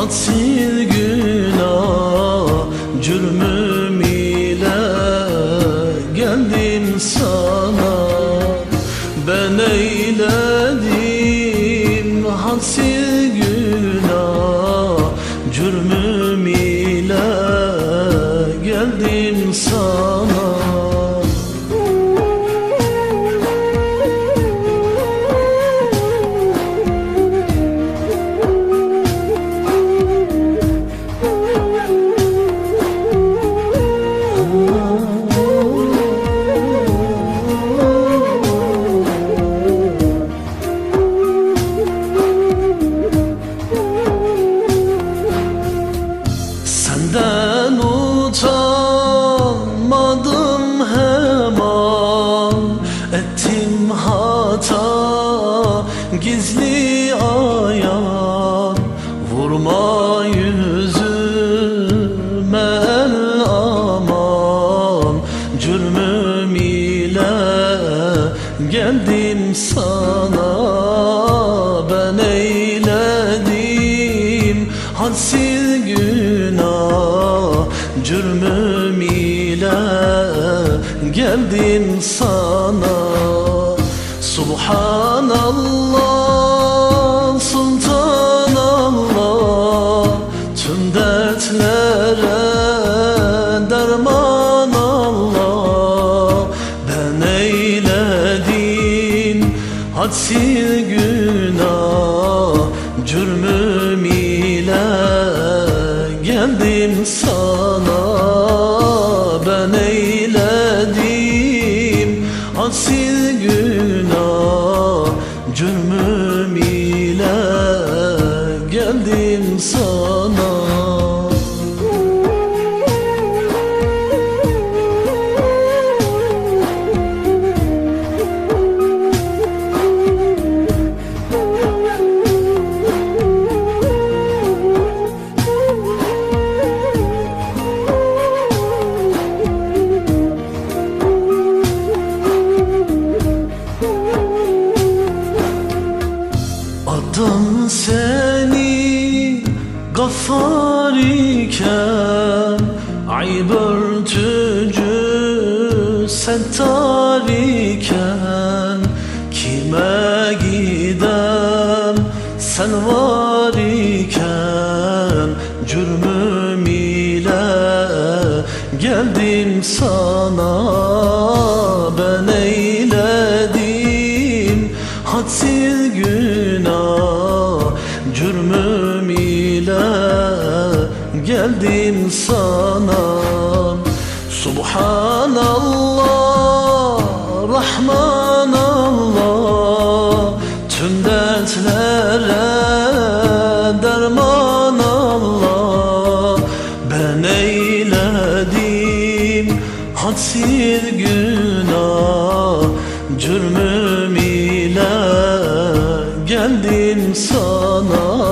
hadsiz günah Cürmüm ile geldim sana. Ben eyledim hadsiz Hata gizli ayan Vurma yüzüme el aman. Cürmüm ile geldim sana. Ben eyledim hadsiz günah. Cürmüm ile geldim sana Subhanallah, Sultanallah Tüm dertlere derman Allah. Ben eyledim hadsiz günah geldim sana Ayıp örtücü settar iken Kime gidem sen var iken Cürmüm ile geldim sana. Ben eyledim hadsiz geldim sana. Subhanallah, Rahman Allah Tüm dertlere derman hadsiz günah. Cürmüm ile geldim sana